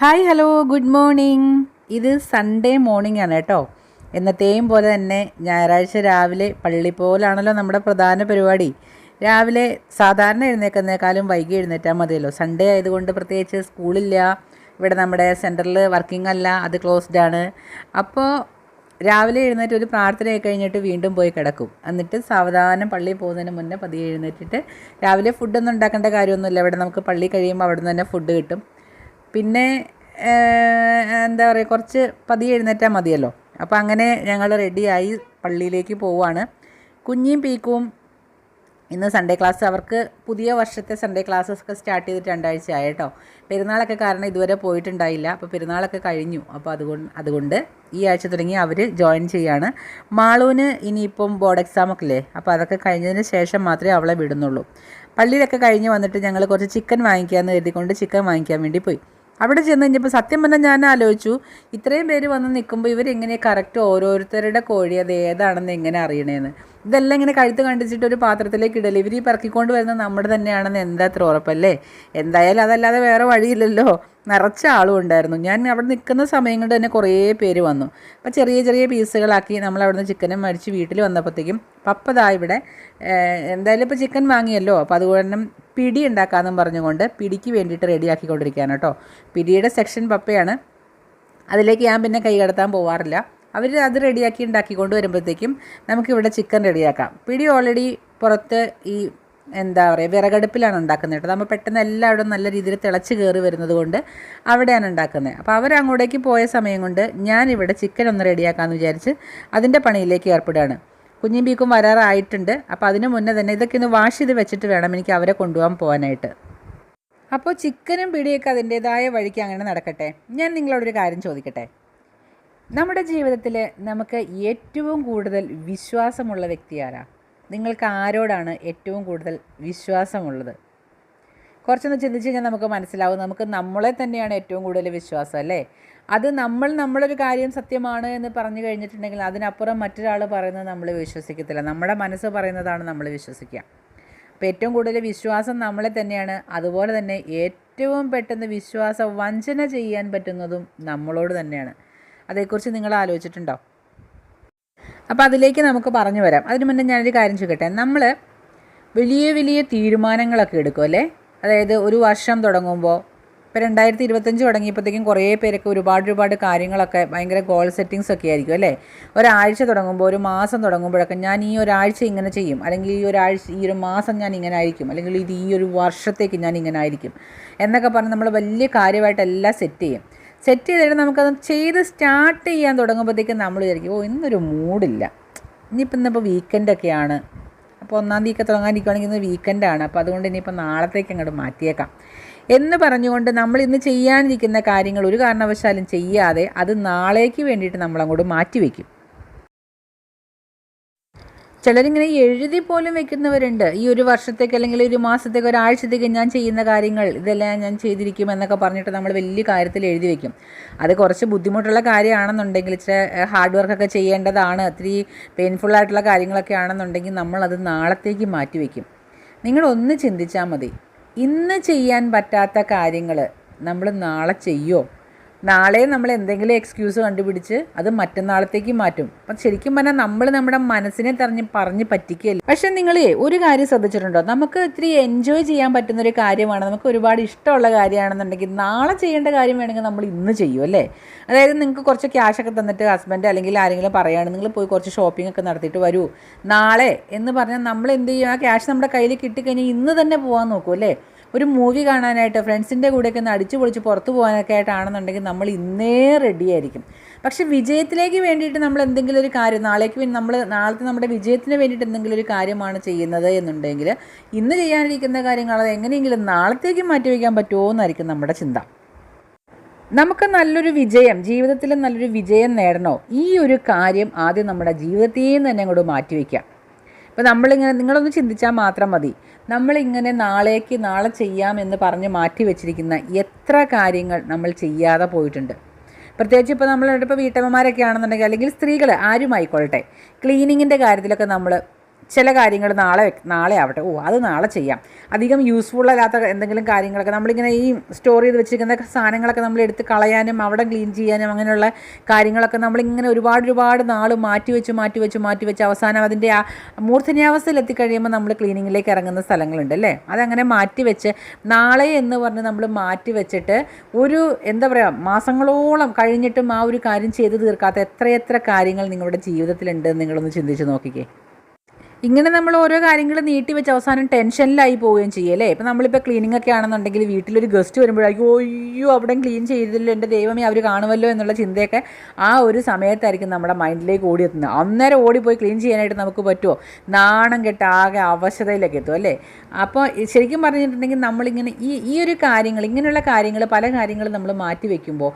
Hi hello good morning. ഇത് Sunday morning ആണ് കേട്ടോ. എന്നത്തെയും പോലെ തന്നെ ഞായറാഴ്ച രാവിലെ പള്ളി പോലാണല്ലോ നമ്മുടെ പ്രധാന പരിപാടി. രാവിലെ സാധാരണ എഴുന്നേക്കുന്നേക്കാളും വൈകി എഴുന്നേറ്റാൽ മതിയല്ലോ. സൺഡേ ആയതുകൊണ്ട് പ്രത്യേകിച്ച് സ്കൂളില്ല. ഇവിടെ നമ്മുടെ സെന്ററിൽ വർക്കിംഗ് അല്ല അത് ക്ലോസ്ഡ് ആണ്. അപ്പോൾ രാവിലെ എഴുന്നേറ്റ് ഒരു പ്രാർത്ഥനയൊക്കെ കഴിഞ്ഞിട്ട് വീണ്ടും പോയി കിടക്കും. എന്നിട്ട് സാവധാനം പള്ളിയിൽ പോകുന്നതിന് മുന്നേ പതിയെ എഴുന്നേറ്റിട്ട് രാവിലെ ഫുഡൊന്നും ഉണ്ടാക്കേണ്ട കാര്യമൊന്നുമില്ല. ഇവിടെ നമുക്ക് പള്ളി കഴിയുമ്പോൾ അവിടെ നിന്ന് തന്നെ ഫുഡ് കിട്ടും. പിന്നെ എന്താ പറയുക കുറച്ച് പതിയെ എഴുന്നേറ്റാൽ മതിയല്ലോ. അപ്പോൾ അങ്ങനെ ഞങ്ങൾ റെഡിയായി പള്ളിയിലേക്ക് പോവുകയാണ് കുഞ്ഞിയും പീക്കും ഇന്ന് സൺഡേ ക്ലാസ് അവർക്ക് പുതിയ വർഷത്തെ സൺഡേ ക്ലാസ്സസ് ഒക്കെ സ്റ്റാർട്ട് ചെയ്തിട്ട് രണ്ടാഴ്ച ആയി കേട്ടോ. പെരുന്നാളൊക്കെ കാരണം ഇതുവരെ പോയിട്ടുണ്ടായില്ല. അപ്പോൾ പെരുന്നാളൊക്കെ കഴിഞ്ഞു. അപ്പോൾ അതുകൊണ്ട് അതുകൊണ്ട് ഈ ആഴ്ച തുടങ്ങി അവർ ജോയിൻ ചെയ്യാണ്. മാളൂന് ഇനിയിപ്പം ബോർഡ് എക്സാം ഒക്കെ ഇല്ലേ? അപ്പോൾ അതൊക്കെ കഴിഞ്ഞതിന് ശേഷം മാത്രമേ അവളെ വിടുന്നുള്ളൂ. പള്ളിയിലൊക്കെ കഴിഞ്ഞ് വന്നിട്ട് ഞങ്ങൾ കുറച്ച് ചിക്കൻ വാങ്ങിക്കാമെന്ന് കരുതിക്കൊണ്ട് ചിക്കൻ വാങ്ങിക്കാൻ വേണ്ടി പോയി. അവിടെ ചെന്ന് കഴിഞ്ഞപ്പോൾ സത്യം പറഞ്ഞാൽ ഞാൻ ആലോചിച്ചു ഇത്രയും പേര് വന്ന് നിൽക്കുമ്പോൾ ഇവരെങ്ങനെ കറക്റ്റ് ഓരോരുത്തരുടെ കോഴി അത് ഏതാണെന്ന് എങ്ങനെ അറിയണേന്ന്. ഇതെല്ലാം ഇങ്ങനെ കഴുത്ത് കണ്ടിച്ചിട്ട് ഒരു പാത്രത്തിലേക്ക് ഇടൽ. ഇവർ ഈ പറക്കിക്കൊണ്ട് വരുന്നത് നമ്മുടെ തന്നെയാണെന്ന് എന്താ അത്ര ഉറപ്പല്ലേ? എന്തായാലും അതല്ലാതെ വേറെ വഴിയില്ലല്ലോ. നിറച്ച ആളും ഉണ്ടായിരുന്നു. ഞാൻ അവിടെ നിൽക്കുന്ന സമയം കൊണ്ട് തന്നെ കുറേ പേര് വന്നു. അപ്പോൾ ചെറിയ ചെറിയ പീസുകളാക്കി നമ്മൾ അവിടുന്ന് ചിക്കനും മേടിച്ച് വീട്ടിൽ വന്നപ്പോഴത്തേക്കും പപ്പതാ ഇവിടെ എന്തായാലും ഇപ്പോൾ ചിക്കൻ വാങ്ങിയല്ലോ. അപ്പോൾ അതുകൊണ്ട് പിടി ഉണ്ടാക്കാമെന്നും പറഞ്ഞുകൊണ്ട് പിടിക്ക് വേണ്ടിയിട്ട് റെഡിയാക്കിക്കൊണ്ടിരിക്കുകയാണ് കേട്ടോ. പിടിയുടെ സെക്ഷൻ പപ്പയാണ്. അതിലേക്ക് ഞാൻ പിന്നെ കൈ കടത്താൻ പോവാറില്ല. അവർ അത് റെഡിയാക്കി ഉണ്ടാക്കിക്കൊണ്ട് വരുമ്പോഴത്തേക്കും നമുക്കിവിടെ ചിക്കൻ റെഡിയാക്കാം. പിടി ഓൾറെഡി പുറത്ത് ഈ എന്താ പറയുക വിറകടുപ്പിലാണ് ഉണ്ടാക്കുന്നത് കേട്ടോ. നമ്മൾ പെട്ടെന്ന് എല്ലാവരും നല്ല രീതിയിൽ തിളച്ച് കയറി വരുന്നത് കൊണ്ട് അവിടെയാണ് ഉണ്ടാക്കുന്നത്. അപ്പോൾ അവരങ്ങോട്ടേക്ക് പോയ സമയം കൊണ്ട് ഞാനിവിടെ ചിക്കൻ ഒന്ന് റെഡിയാക്കാമെന്ന് വിചാരിച്ച് അതിന്റെ പണിയിലേക്ക് ഏർപ്പെടുകയാണ്. കുഞ്ഞിൻ ബീക്കും വരാറായിട്ടുണ്ട്. അപ്പോൾ അതിന് മുന്നേ തന്നെ ഇതൊക്കെ ഒന്ന് വാഷ് ചെയ്ത് വെച്ചിട്ട് വേണം എനിക്ക് അവരെ കൊണ്ടുപോകാൻ പോകാനായിട്ട്. അപ്പോൾ ചിക്കനും പിടിയൊക്കെ അതിന്റേതായ വഴിക്ക് അങ്ങനെ നടക്കട്ടെ. ഞാൻ നിങ്ങളോടൊരു കാര്യം ചോദിക്കട്ടെ? നമ്മുടെ ജീവിതത്തിൽ നമുക്ക് ഏറ്റവും കൂടുതൽ വിശ്വാസമുള്ള വ്യക്തി ആരാ? നിങ്ങൾക്ക് ആരോടാണ് ഏറ്റവും കൂടുതൽ വിശ്വാസമുള്ളത്? കുറച്ചൊന്ന് ചിന്തിച്ച് കഴിഞ്ഞാൽ നമുക്ക് മനസ്സിലാവും. നമുക്ക് നമ്മളെ തന്നെയാണ് ഏറ്റവും കൂടുതൽ വിശ്വാസം അല്ലേ? അത് നമ്മൾ നമ്മളൊരു കാര്യം സത്യമാണ് എന്ന് പറഞ്ഞു കഴിഞ്ഞിട്ടുണ്ടെങ്കിൽ അതിനപ്പുറം മറ്റൊരാൾ പറയുന്നത് നമ്മൾ വിശ്വസിക്കത്തില്ല. നമ്മുടെ മനസ്സ് പറയുന്നതാണ് നമ്മൾ വിശ്വസിക്കുക. അപ്പോൾ ഏറ്റവും കൂടുതൽ വിശ്വാസം നമ്മളെ തന്നെയാണ്. അതുപോലെ തന്നെ ഏറ്റവും പെട്ടെന്ന് വിശ്വാസ വഞ്ചന ചെയ്യാൻ പറ്റുന്നതും നമ്മളോട് തന്നെയാണ്. അതേക്കുറിച്ച് നിങ്ങൾ ആലോചിച്ചിട്ടുണ്ടോ? അപ്പോൾ അതിലേക്ക് നമുക്ക് പറഞ്ഞു വരാം. അതിന് മുന്നേ ഞാനൊരു കാര്യം ചോദിക്കട്ടെ? നമ്മൾ വലിയ വലിയ തീരുമാനങ്ങളൊക്കെ എടുക്കും അല്ലേ? അതായത് ഒരു വർഷം തുടങ്ങുമ്പോൾ ഇപ്പോൾ രണ്ടായിരത്തി ഇരുപത്തഞ്ച് തുടങ്ങിയപ്പോഴത്തേക്കും കുറേ പേരൊക്കെ ഒരുപാട് ഒരുപാട് കാര്യങ്ങളൊക്കെ ഭയങ്കര ഗോൾ സെറ്റിങ്സ് ഒക്കെ ആയിരിക്കും അല്ലേ? ഒരാഴ്ച തുടങ്ങുമ്പോൾ ഒരു മാസം തുടങ്ങുമ്പോഴൊക്കെ ഞാൻ ഈ ഒരാഴ്ച ഇങ്ങനെ ചെയ്യും. അല്ലെങ്കിൽ ഈ ഒരാഴ്ച ഈ ഒരു മാസം ഞാൻ ഇങ്ങനെ ആയിരിക്കും. അല്ലെങ്കിൽ ഇത് ഈ ഒരു വർഷത്തേക്ക് ഞാൻ ഇങ്ങനെ ആയിരിക്കും. എന്നൊക്കെ പറഞ്ഞ് നമ്മൾ വലിയ കാര്യമായിട്ടെല്ലാം സെറ്റ് ചെയ്യും. സെറ്റ് ചെയ്തിട്ട് നമുക്കത് ചെയ്ത് സ്റ്റാർട്ട് ചെയ്യാൻ തുടങ്ങുമ്പോഴത്തേക്കും നമ്മൾ വിചാരിക്കും ഓ ഇന്നൊരു മൂഡില്ല ഇനിയിപ്പോൾ ഇന്നിപ്പോൾ വീക്കെൻഡൊക്കെയാണ് അപ്പോൾ ഒന്നാം തീയതി ഒക്കെ തുടങ്ങാനിരിക്കുകയാണെങ്കിൽ ഇന്ന് വീക്കെൻഡാണ് അപ്പോൾ അതുകൊണ്ട് ഇനിയിപ്പോൾ നാളത്തേക്ക് അങ്ങോട്ട് മാറ്റിയേക്കാം. എന്ന് പറഞ്ഞുകൊണ്ട് നമ്മൾ ഇന്ന് ചെയ്യാനിരിക്കുന്ന കാര്യങ്ങൾ ഒരു കാരണവശാലും ചെയ്യാതെ അത് നാളേക്ക് വേണ്ടിയിട്ട് നമ്മളങ്ങോട്ട് മാറ്റിവെക്കും ചിലരിങ്ങനെ എഴുതി പോലും വെക്കുന്നവരുണ്ട്. ഈ ഒരു വർഷത്തേക്ക് അല്ലെങ്കിൽ ഒരു മാസത്തേക്ക് ഒരാഴ്ചത്തേക്ക് ഞാൻ ചെയ്യുന്ന കാര്യങ്ങൾ ഇതെല്ലാം ഞാൻ ചെയ്തിരിക്കും എന്നൊക്കെ പറഞ്ഞിട്ട് നമ്മൾ വലിയ കാര്യത്തിൽ എഴുതി വെക്കും. അത് കുറച്ച് ബുദ്ധിമുട്ടുള്ള കാര്യമാണെന്നുണ്ടെങ്കിൽ ഇച്ചിരി ഹാർഡ് വർക്കൊക്കെ ചെയ്യേണ്ടതാണ് ഒത്തിരി പെയിൻഫുൾ ആയിട്ടുള്ള കാര്യങ്ങളൊക്കെ ആണെന്നുണ്ടെങ്കിൽ നമ്മളത് നാളത്തേക്ക് മാറ്റി വയ്ക്കും നിങ്ങളൊന്ന് ചിന്തിച്ചാൽ മതി. ഇന്ന് ചെയ്യാൻ പറ്റാത്ത കാര്യങ്ങൾ നമ്മൾ നാളെ ചെയ്യുമോ നാളെ നമ്മൾ എന്തെങ്കിലും എക്സ്ക്യൂസ് കണ്ടുപിടിച്ച് അത് മറ്റന്നാളത്തേക്ക് മാറ്റും. അപ്പം ശരിക്കും പറഞ്ഞാൽ നമ്മൾ നമ്മുടെ മനസ്സിനെ തെരഞ്ഞ് പറഞ്ഞ് പറ്റിക്കുകയല്ല. പക്ഷെ നിങ്ങൾ ഒരു കാര്യം ശ്രദ്ധിച്ചിട്ടുണ്ടോ? നമുക്ക് ഇത്തിരി എൻജോയ് ചെയ്യാൻ പറ്റുന്ന ഒരു കാര്യമാണ്. നമുക്ക് ഒരുപാട് ഇഷ്ടമുള്ള കാര്യമാണെന്നുണ്ടെങ്കിൽ നാളെ ചെയ്യേണ്ട കാര്യം വേണമെങ്കിൽ നമ്മൾ ഇന്ന് ചെയ്യും അല്ലേ? അതായത് നിങ്ങൾക്ക് കുറച്ച് ക്യാഷ് ഒക്കെ തന്നിട്ട് ഹസ്ബൻഡ് അല്ലെങ്കിൽ ആരെങ്കിലും പറയുകയാണ് നിങ്ങൾ പോയി കുറച്ച് ഷോപ്പിംഗ് ഒക്കെ നടത്തിയിട്ട് വരൂ. നാളെ എന്ന് പറഞ്ഞാൽ നമ്മൾ എന്ത് ചെയ്യും? ആ ക്യാഷ് നമ്മുടെ കയ്യിൽ കിട്ടിക്കഴിഞ്ഞാൽ ഇന്ന് തന്നെ പോകാൻ നോക്കും അല്ലേ? ഒരു മൂവി കാണാനായിട്ട് ഫ്രണ്ട്സിന്റെ കൂടെയൊക്കെ ഒന്ന് അടിച്ചു പൊളിച്ച് പുറത്ത് പോകാനൊക്കെ ആയിട്ടാണെന്നുണ്ടെങ്കിൽ നമ്മൾ ഇന്നേ റെഡി ആയിരിക്കും. പക്ഷെ വിജയത്തിലേക്ക് വേണ്ടിയിട്ട് നമ്മൾ എന്തെങ്കിലും ഒരു കാര്യം നാളേക്ക് വേണ്ടി നമ്മൾ നാളത്തെ നമ്മുടെ വിജയത്തിന് വേണ്ടിയിട്ട് എന്തെങ്കിലും ഒരു കാര്യമാണ് ചെയ്യുന്നത് എന്നുണ്ടെങ്കിൽ ഇന്ന് ചെയ്യാനിരിക്കുന്ന കാര്യങ്ങൾ അത് എങ്ങനെയെങ്കിലും നാളത്തേക്ക് മാറ്റി വയ്ക്കാൻ പറ്റുമോ എന്നായിരിക്കും നമ്മുടെ ചിന്ത. നമുക്ക് നല്ലൊരു വിജയം ജീവിതത്തിൽ നല്ലൊരു വിജയം നേടണോ? ഈ ഒരു കാര്യം ആദ്യം നമ്മുടെ ജീവിതത്തിൽ നിന്ന് തന്നെ അങ്ങോട്ട് മാറ്റിവെക്കാം ഇപ്പോൾ നമ്മളിങ്ങനെ നിങ്ങളൊന്ന് ചിന്തിച്ചാൽ മാത്രം മതി. നമ്മളിങ്ങനെ നാളേക്ക് നാളെ ചെയ്യാമെന്ന് പറഞ്ഞ് മാറ്റി വെച്ചിരിക്കുന്ന എത്ര കാര്യങ്ങൾ നമ്മൾ ചെയ്യാതെ പോയിട്ടുണ്ട്. പ്രത്യേകിച്ച് ഇപ്പോൾ നമ്മളിപ്പോൾ വീട്ടമ്മമാരൊക്കെ ആണെന്നുണ്ടെങ്കിൽ അല്ലെങ്കിൽ സ്ത്രീകൾ ആരും ആയിക്കൊള്ളട്ടെ ക്ലീനിങ്ങിന്റെ കാര്യത്തിലൊക്കെ നമ്മൾ ചില കാര്യങ്ങൾ നാളെ നാളെ ആവട്ടെ. ഓ അത് നാളെ ചെയ്യാം. അധികം യൂസ്ഫുൾ അല്ലാത്ത എന്തെങ്കിലും കാര്യങ്ങളൊക്കെ നമ്മളിങ്ങനെ ഈ സ്റ്റോർ ചെയ്ത് വെച്ചിരിക്കുന്ന സാധനങ്ങളൊക്കെ നമ്മൾ എടുത്ത് കളയാനും അവിടെ ക്ലീൻ ചെയ്യാനും അങ്ങനെയുള്ള കാര്യങ്ങളൊക്കെ നമ്മളിങ്ങനെ ഒരുപാട് ഒരുപാട് നാൾ മാറ്റി വെച്ച് മാറ്റി വെച്ച് മാറ്റി വെച്ച് അവസാനം അതിന്റെ ആ മൂർധന്യാവസ്ഥയിൽ എത്തിക്കഴിയുമ്പോൾ നമ്മൾ ക്ലീനിങ്ങിലേക്ക് ഇറങ്ങുന്ന സ്ഥലങ്ങളുണ്ട് അല്ലേ? അതങ്ങനെ മാറ്റി വെച്ച് നാളെ എന്ന് പറഞ്ഞ് നമ്മൾ മാറ്റി വെച്ചിട്ട് ഒരു എന്താ പറയുക മാസങ്ങളോളം കഴിഞ്ഞിട്ടും ആ ഒരു കാര്യം ചെയ്തു തീർക്കാത്ത എത്രയെത്ര കാര്യങ്ങൾ നിങ്ങളുടെ ജീവിതത്തിലുണ്ട് നിങ്ങളൊന്ന് ചിന്തിച്ച് നോക്കിക്കേ. ഇങ്ങനെ നമ്മൾ ഓരോ കാര്യങ്ങൾ നീട്ടി വെച്ച് അവസാനം ടെൻഷനിലായി പോവുകയും ചെയ്യും അല്ലേ? ഇപ്പം നമ്മളിപ്പോൾ ക്ലീനിങ് ഒക്കെ ആണെന്നുണ്ടെങ്കിൽ വീട്ടിലൊരു ഗസ്റ്റ് വരുമ്പോഴായിരിക്കും അയ്യോ അവിടെ ക്ലീൻ ചെയ്തില്ല എന്റെ ദൈവമേ അവർ കാണുമല്ലോ എന്നുള്ള ചിന്തയൊക്കെ ആ ഒരു സമയത്തായിരിക്കും നമ്മുടെ മൈൻഡിലേക്ക് ഓടിയെത്തുന്നത്. അന്നേരം ഓടിപ്പോയി ക്ലീൻ ചെയ്യാനായിട്ട് നമുക്ക് പറ്റുമോ? നാണം കെട്ട് ആകെ അവശതയിലൊക്കെ എത്തും അല്ലേ? അപ്പോൾ ശരിക്കും പറഞ്ഞിട്ടുണ്ടെങ്കിൽ നമ്മളിങ്ങനെ ഈ ഈ ഒരു കാര്യങ്ങൾ ഇങ്ങനെയുള്ള കാര്യങ്ങൾ പല കാര്യങ്ങളും നമ്മൾ മാറ്റി വയ്ക്കുമ്പോൾ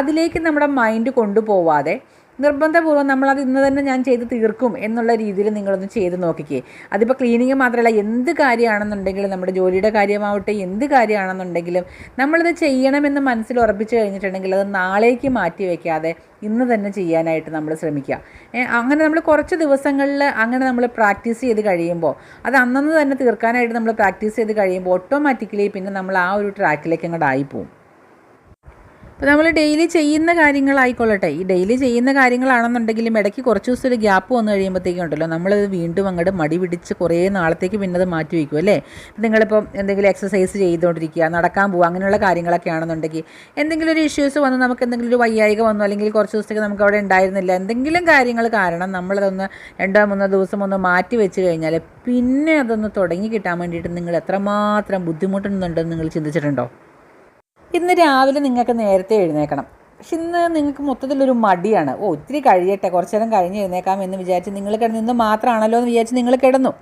അതിലേക്ക് നമ്മുടെ മൈൻഡ് കൊണ്ടുപോവാതെ നിർബന്ധപൂർവം നമ്മളത് ഇന്ന് തന്നെ ഞാൻ ചെയ്ത് തീർക്കും എന്നുള്ള രീതിയിൽ നിങ്ങളൊന്ന് ചെയ്ത് നോക്കിക്കേ. അതിപ്പോൾ ക്ലീനിങ് മാത്രമല്ല എന്ത് കാര്യമാണെന്നുണ്ടെങ്കിലും നമ്മുടെ ജോലിയുടെ കാര്യമാവട്ടെ എന്ത് കാര്യമാണെന്നുണ്ടെങ്കിലും നമ്മളിത് ചെയ്യണമെന്ന് മനസ്സിൽ ഉറപ്പിച്ച് കഴിഞ്ഞിട്ടുണ്ടെങ്കിൽ അത് നാളേക്ക് മാറ്റി വയ്ക്കാതെ ഇന്ന് തന്നെ ചെയ്യാനായിട്ട് നമ്മൾ ശ്രമിക്കുക. അങ്ങനെ നമ്മൾ കുറച്ച് ദിവസങ്ങളിൽ അങ്ങനെ നമ്മൾ പ്രാക്ടീസ് ചെയ്ത് കഴിയുമ്പോൾ അത് അന്നന്ന് തന്നെ തീർക്കാനായിട്ട് നമ്മൾ പ്രാക്ടീസ് ചെയ്ത് കഴിയുമ്പോൾ ഓട്ടോമാറ്റിക്കലി പിന്നെ നമ്മൾ ആ ഒരു ട്രാക്കിലേക്ക് അങ്ങോട്ട് ആയിപ്പോവും. ഇപ്പോൾ നമ്മൾ ഡെയിലി ചെയ്യുന്ന കാര്യങ്ങളായിക്കൊള്ളട്ടെ ഈ ഡെയിലി ചെയ്യുന്ന കാര്യങ്ങളാണെന്നുണ്ടെങ്കിലും ഇടയ്ക്ക് കുറച്ച് ദിവസം ഒരു ഗ്യാപ്പ് വന്നു കഴിയുമ്പോഴത്തേക്കും ഉണ്ടല്ലോ നമ്മളത് വീണ്ടും അങ്ങോട്ട് മടി പിടിച്ച് കുറേ നാളത്തേക്ക് പിന്നെ അത് മാറ്റി വയ്ക്കും അല്ലേ? നിങ്ങളിപ്പോൾ നിങ്ങളിപ്പം എന്തെങ്കിലും എക്സസൈസ് ചെയ്തുകൊണ്ടിരിക്കുക നടക്കാൻ പോകുക അങ്ങനെയുള്ള കാര്യങ്ങളൊക്കെ ആണെന്നുണ്ടെങ്കിൽ എന്തെങ്കിലും ഒരു ഇഷ്യൂസ് വന്ന് നമുക്ക് എന്തെങ്കിലും ഒരു വയ്യായിക വന്നു അല്ലെങ്കിൽ കുറച്ച് ദിവസത്തേക്ക് നമുക്ക് അവിടെ ഉണ്ടായിരുന്നില്ല എന്തെങ്കിലും കാര്യങ്ങൾ കാരണം നമ്മളതൊന്ന് രണ്ടോ മൂന്നോ ദിവസം ഒന്ന് മാറ്റി വെച്ച് കഴിഞ്ഞാൽ പിന്നെ അതൊന്ന് തുടങ്ങി കിട്ടാൻ വേണ്ടിയിട്ട് നിങ്ങൾ എത്രമാത്രം ബുദ്ധിമുട്ടുന്നുണ്ടെന്ന് നിങ്ങൾ ചിന്തിച്ചിട്ടുണ്ടോ? ഇന്ന് രാവിലെ നിങ്ങൾക്ക് നേരത്തെ എഴുന്നേക്കണം. പക്ഷെ ഇന്ന് നിങ്ങൾക്ക് മൊത്തത്തിലൊരു മടിയാണ്. ഓ ഒത്തിരി കഴിയട്ടെ കുറച്ച് നേരം കഴിഞ്ഞ് എഴുന്നേക്കാം എന്ന് വിചാരിച്ച് നിങ്ങൾ കിടന്നു ഇന്ന് മാത്രമാണല്ലോ എന്ന് വിചാരിച്ച് നിങ്ങൾ കിടന്നു.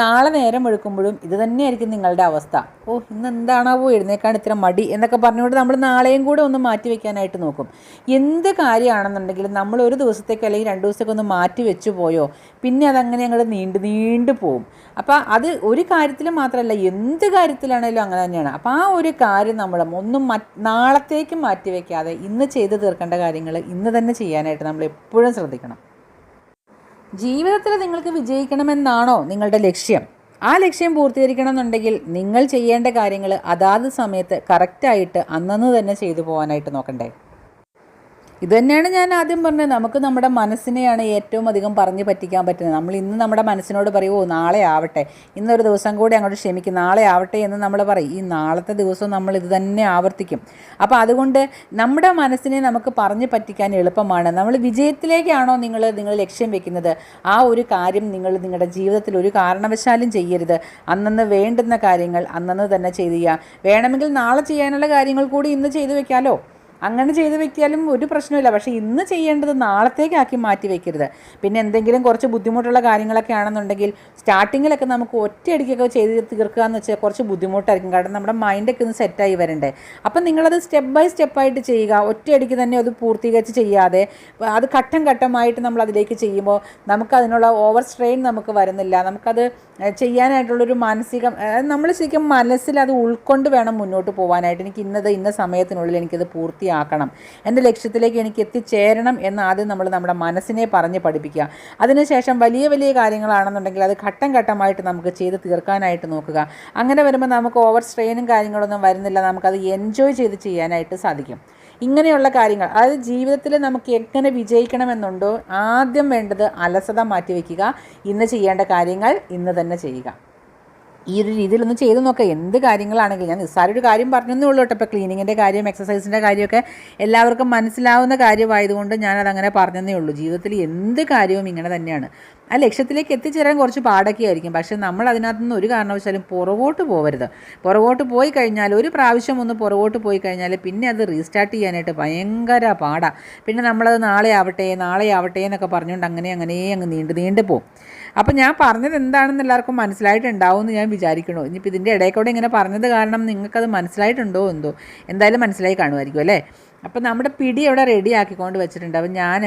നാളെ നേരം വെളുക്കുമ്പോഴും ഇത് തന്നെയായിരിക്കും നിങ്ങളുടെ അവസ്ഥ. ഓ ഇന്ന് എന്താണാവോ എഴുന്നേക്കാൻ ഇത്ര മടി എന്നൊക്കെ പറഞ്ഞുകൊണ്ട് നമ്മൾ നാളെയും കൂടെ ഒന്ന് മാറ്റി വെക്കാനായിട്ട് നോക്കും. എന്ത് കാര്യമാണെന്നുണ്ടെങ്കിലും നമ്മൾ ഒരു ദിവസത്തേക്ക് അല്ലെങ്കിൽ രണ്ട് ദിവസത്തേക്ക് ഒന്ന് മാറ്റി വെച്ചു പോയോ പിന്നെ അതങ്ങനെ ഞങ്ങൾ നീണ്ടു നീണ്ടു പോവും. അപ്പോൾ അത് ഒരു കാര്യത്തിൽ മാത്രമല്ല എന്ത് കാര്യത്തിലാണേലും അങ്ങനെ തന്നെയാണ്. അപ്പോൾ ആ ഒരു കാര്യം നമ്മൾ ഒന്നും നാളത്തേക്ക് മാറ്റി വെക്കാതെ ഇന്ന് ചെയ്ത് തീർക്കേണ്ട കാര്യങ്ങൾ ഇന്ന് തന്നെ ചെയ്യാനായിട്ട് നമ്മൾ എപ്പോഴും ശ്രദ്ധിക്കണം. ജീവിതത്തിൽ നിങ്ങൾക്ക് വിജയിക്കണമെന്നാണോ നിങ്ങളുടെ ലക്ഷ്യം? ആ ലക്ഷ്യം പൂർത്തീകരിക്കണം എന്നുണ്ടെങ്കിൽ നിങ്ങൾ ചെയ്യേണ്ട കാര്യങ്ങൾ അതാത് സമയത്ത് കറക്റ്റായിട്ട് അന്നു തന്നെ ചെയ്തു പോകാനായിട്ട് നോക്കണ്ടേ? ഇത് തന്നെയാണ് ഞാൻ ആദ്യം പറഞ്ഞത്. നമുക്ക് നമ്മുടെ മനസ്സിനെയാണ് ഏറ്റവും അധികം പറഞ്ഞു പറ്റിക്കാൻ പറ്റുന്നത്. നമ്മൾ ഇന്ന് നമ്മുടെ മനസ്സിനോട് പറയുമോ നാളെ ആവട്ടെ. ഇന്നൊരു ദിവസം കൂടി അങ്ങോട്ട് ക്ഷമിക്കും. നാളെ ആവട്ടെ എന്ന് നമ്മൾ പറയും. ഈ നാളത്തെ ദിവസം നമ്മൾ ഇത് തന്നെ ആവർത്തിക്കും. അപ്പോൾ അതുകൊണ്ട് നമ്മുടെ മനസ്സിനെ നമുക്ക് പറഞ്ഞു പറ്റിക്കാൻ എളുപ്പമാണ്. നമ്മൾ വിജയത്തിലേക്കാണോ നിങ്ങൾ നിങ്ങൾ ലക്ഷ്യം വെക്കുന്നത്? ആ ഒരു കാര്യം നിങ്ങൾ നിങ്ങളുടെ ജീവിതത്തിൽ ഒരു കാരണവശാലും ചെയ്യരുത്. അന്നന്ന് വേണ്ടുന്ന കാര്യങ്ങൾ അന്നന്ന് തന്നെ ചെയ്യുക വേണമെങ്കിൽ നാളെ ചെയ്യാനുള്ള കാര്യങ്ങൾ കൂടി ഇന്ന് ചെയ്തു വെക്കാലോ. അങ്ങനെ ചെയ്ത് വെക്കിയാലും ഒരു പ്രശ്നമില്ല പക്ഷേ ഇന്ന് ചെയ്യേണ്ടത് നാളത്തേക്കാക്കി മാറ്റി വെക്കരുത്. പിന്നെ എന്തെങ്കിലും കുറച്ച് ബുദ്ധിമുട്ടുള്ള കാര്യങ്ങളൊക്കെ ആണെന്നുണ്ടെങ്കിൽ സ്റ്റാർട്ടിങ്ങിലൊക്കെ നമുക്ക് ഒറ്റയടിക്കൊക്കെ ചെയ്ത് തീർക്കുക എന്ന് വെച്ചാൽ കുറച്ച് ബുദ്ധിമുട്ടായിരിക്കും. കാരണം നമ്മുടെ മൈൻഡൊക്കെ ഒന്ന് സെറ്റായി വരണ്ടേ. അപ്പം നിങ്ങളത് സ്റ്റെപ്പ് ബൈ സ്റ്റെപ്പായിട്ട് ചെയ്യുക. ഒറ്റയടിക്ക് തന്നെ അത് പൂർത്തീകരിച്ച് ചെയ്യാതെ അത് ഘട്ടം ഘട്ടമായിട്ട് നമ്മൾ അതിലേക്ക് ചെയ്യുമ്പോൾ നമുക്കതിനുള്ള ഓവർ സ്ട്രെയിൻ നമുക്ക് വരുന്നില്ല. നമുക്കത് ചെയ്യാനായിട്ടുള്ളൊരു മാനസികം നമ്മൾ ശരിക്കും മനസ്സിൽ അത് ഉൾക്കൊണ്ട് വേണം മുന്നോട്ട് പോകാനായിട്ട് എനിക്ക് ഇന്നത് ഇന്ന സമയത്തിനുള്ളിൽ എനിക്കത് പൂർത്തിയാക്കണം എന്റെ ലക്ഷ്യത്തിലേക്ക് എനിക്ക് എത്തിച്ചേരണം എന്ന് ആദ്യം നമ്മൾ നമ്മുടെ മനസ്സിനെ പറഞ്ഞ് പഠിപ്പിക്കുക. അതിനുശേഷം വലിയ വലിയ കാര്യങ്ങളാണെന്നുണ്ടെങ്കിൽ അത് ഘട്ടം ഘട്ടമായിട്ട് നമുക്ക് ചെയ്ത് തീർക്കാനായിട്ട് നോക്കുക. അങ്ങനെ വരുമ്പോൾ നമുക്ക് ഓവർ സ്ട്രെയിനും കാര്യങ്ങളൊന്നും വരുന്നില്ല. നമുക്കത് എൻജോയ് ചെയ്ത് ചെയ്യാനായിട്ട് സാധിക്കും. ഇങ്ങനെയുള്ള കാര്യങ്ങൾ അതായത് ജീവിതത്തിൽ നമുക്ക് എങ്ങനെ വിജയിക്കണമെന്നുണ്ടോ ആദ്യം വേണ്ടത് അലസത മാറ്റിവെക്കുക. ഇന്ന് ചെയ്യേണ്ട കാര്യങ്ങൾ ഇന്ന് തന്നെ ചെയ്യുക. ഈ ഒരു രീതിയിലൊന്ന് ചെയ്ത് നോക്കുക എന്ത് കാര്യങ്ങളാണെങ്കിലും ഞാൻ നിസ്സാര ഒരു കാര്യം പറഞ്ഞതേ ഉള്ളൂ കേട്ടോ. ഇപ്പോൾ ക്ലീനിങ്ങിന്റെ കാര്യം എക്സസൈസിന്റെ കാര്യമൊക്കെ എല്ലാവർക്കും മനസ്സിലാവുന്ന കാര്യമായതുകൊണ്ട് ഞാനതങ്ങനെ പറഞ്ഞതേ ഉള്ളൂ. ജീവിതത്തിൽ എന്ത് കാര്യവും ഇങ്ങനെ തന്നെയാണ്. ആ ലക്ഷ്യത്തിലേക്ക് എത്തിച്ചേരാൻ കുറച്ച് പാടൊക്കെ ആയിരിക്കും. പക്ഷേ നമ്മൾ അതിനകത്തുനിന്ന് ഒരു കാരണവശാലും പുറകോട്ട് പോകരുത് പുറകോട്ട് പോയി കഴിഞ്ഞാൽ ഒരു പ്രാവശ്യം ഒന്ന് പുറകോട്ട് പോയി കഴിഞ്ഞാൽ പിന്നെ അത് റീസ്റ്റാർട്ട് ചെയ്യാനായിട്ട് ഭയങ്കര പാടാണ് പിന്നെ നമ്മളത് നാളെ ആവട്ടെ നാളെ ആവട്ടെ എന്നൊക്കെ പറഞ്ഞുകൊണ്ട് അങ്ങനെ അങ്ങനെ അങ്ങ് നീണ്ട് നീണ്ടു പോകും അപ്പോൾ ഞാൻ പറഞ്ഞത് എന്താണെന്ന് എല്ലാവർക്കും മനസ്സിലായിട്ടുണ്ടാവും എന്ന് ഞാൻ വിചാരിക്കണു ഇനിയിപ്പോൾ ഇതിന്റെ ഇടയിൽ കൂടെ ഇങ്ങനെ പറഞ്ഞത് കാരണം നിങ്ങൾക്കത് മനസ്സിലായിട്ടുണ്ടോ എന്തോ? എന്തായാലും മനസ്സിലായി കാണുമായിരിക്കും അല്ലേ? അപ്പോൾ നമ്മുടെ പിടി അവിടെ റെഡി ആക്കിക്കൊണ്ട് വെച്ചിട്ടുണ്ട്. അപ്പോൾ ഞാൻ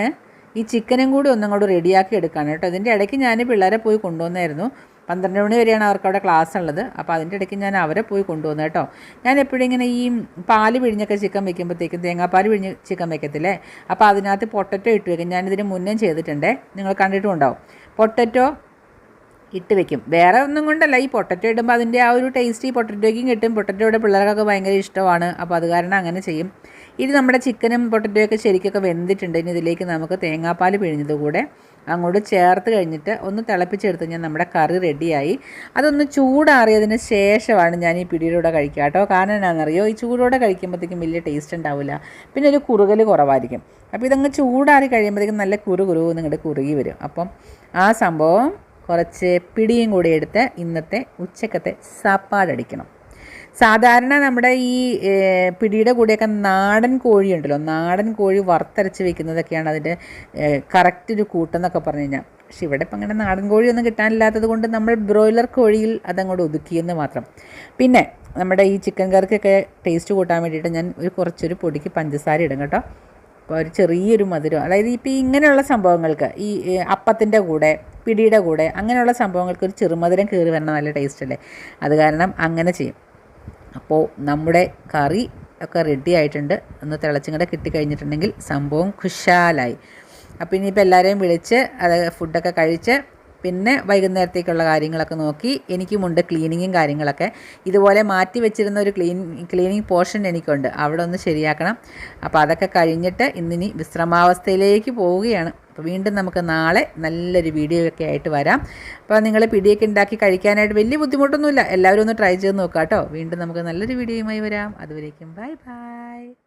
ഈ ചിക്കനും കൂടി ഒന്നും കൂടി റെഡിയാക്കി എടുക്കുകയാണ് കേട്ടോ. ഇതിന്റെ ഇടയ്ക്ക് ഞാൻ പിള്ളേരെ പോയി കൊണ്ടുവന്നായിരുന്നു. പന്ത്രണ്ട് മണി വരെയാണ് അവർക്ക് അവിടെ ക്ലാസ് ഉള്ളത്. അപ്പോൾ അതിന്റെ ഇടയ്ക്ക് ഞാൻ അവരെ പോയി കൊണ്ടുവന്നു കേട്ടോ. ഞാൻ എപ്പോഴും ഇങ്ങനെ ഈ പാൽ പിഴിഞ്ഞൊക്കെ ചിക്കൻ വെക്കുമ്പോഴത്തേക്കും തേങ്ങാപ്പാൽ പിഴിഞ്ഞ് ചിക്കൻ വെക്കത്തില്ലേ? അപ്പോൾ അതിനകത്ത് പൊട്ടറ്റോ ഇട്ട് വെക്കും. ഞാനിതിന് മുന്നേ ചെയ്തിട്ടുണ്ടേ. നിങ്ങൾ കണ്ടിട്ടും ഉണ്ടാവും. പൊട്ടറ്റോ ഇട്ട് വെക്കും. വേറെ ഒന്നും കൊണ്ടല്ല. ഈ പൊട്ടറ്റോ ഇടുമ്പോൾ അതിന്റെ ആ ഒരു ടേസ്റ്റ് ഈ പൊട്ടറ്റോയ്ക്കും കിട്ടും. പൊട്ടറ്റോയുടെ പിള്ളേർക്കൊക്കെ ഭയങ്കര ഇഷ്ടമാണ്. അപ്പോൾ അത് കാരണം അങ്ങനെ ചെയ്യും. ഇത് നമ്മുടെ ചിക്കനും പൊട്ടറ്റോയൊക്കെ ശരിക്കൊക്കെ വെന്തിട്ടുണ്ട്. ഇനി ഇതിലേക്ക് നമുക്ക് തേങ്ങാപ്പാൽ പിഴിഞ്ഞത് കൂടെ അങ്ങോട്ട് ചേർത്ത് കഴിഞ്ഞിട്ട് ഒന്ന് തിളപ്പിച്ചെടുത്ത് കഴിഞ്ഞാൽ നമ്മുടെ കറി റെഡിയായി. അതൊന്ന് ചൂടാറിയതിന് ശേഷമാണ് ഞാൻ ഈ പിടിയിലൂടെ കഴിക്കുക കേട്ടോ. കാരണം എന്നാണെന്നറിയോ ഈ ചൂടോടെ കഴിക്കുമ്പോഴത്തേക്കും വലിയ ടേസ്റ്റ് ഉണ്ടാവില്ല. പിന്നെ ഒരു കുറുകൽ കുറവായിരിക്കും. അപ്പോൾ ഇതങ്ങ് ചൂടാറി കഴിയുമ്പോഴത്തേക്കും നല്ല കുറു കുരു നിങ്ങളുടെ കുറുകി വരും. അപ്പം ആ സംഭവം കുറച്ച് പിടിയും കൂടി എടുത്ത് ഇന്നത്തെ ഉച്ചക്കത്തെ സാപ്പാടടിക്കണം. സാധാരണ നമ്മുടെ ഈ പിടിയുടെ കൂടെയൊക്കെ നാടൻ കോഴിയുണ്ടല്ലോ നാടൻ കോഴി വറുത്തരച്ച് വെക്കുന്നതൊക്കെയാണ് അതിന്റെ കറക്റ്റ് ഒരു കൂട്ടെന്നൊക്കെ പറഞ്ഞു കഴിഞ്ഞാൽ. പക്ഷെ ഇവിടെ ഇപ്പം അങ്ങനെ നാടൻ കോഴിയൊന്നും കിട്ടാനില്ലാത്തത് കൊണ്ട് നമ്മൾ ബ്രോയിലർ കോഴിയിൽ അതങ്ങോട്ട് ഒതുക്കിയെന്ന് മാത്രം. പിന്നെ നമ്മുടെ ഈ ചിക്കൻ കറിക്കൊക്കെ ടേസ്റ്റ് കൂട്ടാൻ വേണ്ടിയിട്ട് ഞാൻ ഒരു കുറച്ചൊരു പൊടിക്ക് പഞ്ചസാര ഇടും കേട്ടോ. അപ്പോൾ ഒരു ചെറിയൊരു മധുരം. അതായത് ഇപ്പോൾ ഇങ്ങനെയുള്ള സംഭവങ്ങൾക്ക് ഈ അപ്പത്തിന്റെ കൂടെ പിടിയുടെ കൂടെ അങ്ങനെയുള്ള സംഭവങ്ങൾക്ക് ഒരു ചെറുമധുരം കയറി വരണം നല്ല ടേസ്റ്റ് അല്ലേ അത് കാരണം അങ്ങനെ ചെയ്യും. അപ്പോൾ നമ്മുടെ കറി ഒക്കെ റെഡി ആയിട്ടുണ്ട്. ഒന്ന് തിളച്ചും കൂടെ കിട്ടിക്കഴിഞ്ഞിട്ടുണ്ടെങ്കിൽ സംഭവം ഖുഷാലായി അപ്പോൾ ഇനിയിപ്പോൾ എല്ലാവരെയും വിളിച്ച് അത് ഫുഡൊക്കെ കഴിച്ച് പിന്നെ വൈകുന്നേരത്തേക്കുള്ള കാര്യങ്ങളൊക്കെ നോക്കി എനിക്കുമുണ്ട് ക്ലീനിങ്ങും കാര്യങ്ങളൊക്കെ. ഇതുപോലെ മാറ്റി വെച്ചിരുന്ന ഒരു ക്ലീൻ ക്ലീനിങ് പോർഷൻ എനിക്കുണ്ട്. അവിടെ ഒന്ന് ശരിയാക്കണം. അപ്പോൾ അതൊക്കെ കഴിഞ്ഞിട്ട് ഇന്നിനി വിശ്രമാവസ്ഥയിലേക്ക് പോവുകയാണ്. അപ്പോൾ വീണ്ടും നമുക്ക് നാളെ നല്ലൊരു വീഡിയോ ഒക്കെ ആയിട്ട് വരാം. അപ്പോൾ നിങ്ങൾ പിടിയൊക്കെ ഉണ്ടാക്കി കഴിക്കാനായിട്ട് വലിയ ബുദ്ധിമുട്ടൊന്നുമില്ല. എല്ലാവരും ഒന്ന് ട്രൈ ചെയ്ത് നോക്കാം കേട്ടോ വീണ്ടും നമുക്ക് നല്ലൊരു വീഡിയോയുമായി വരാം. അതുവരേക്കും ബൈ ബൈ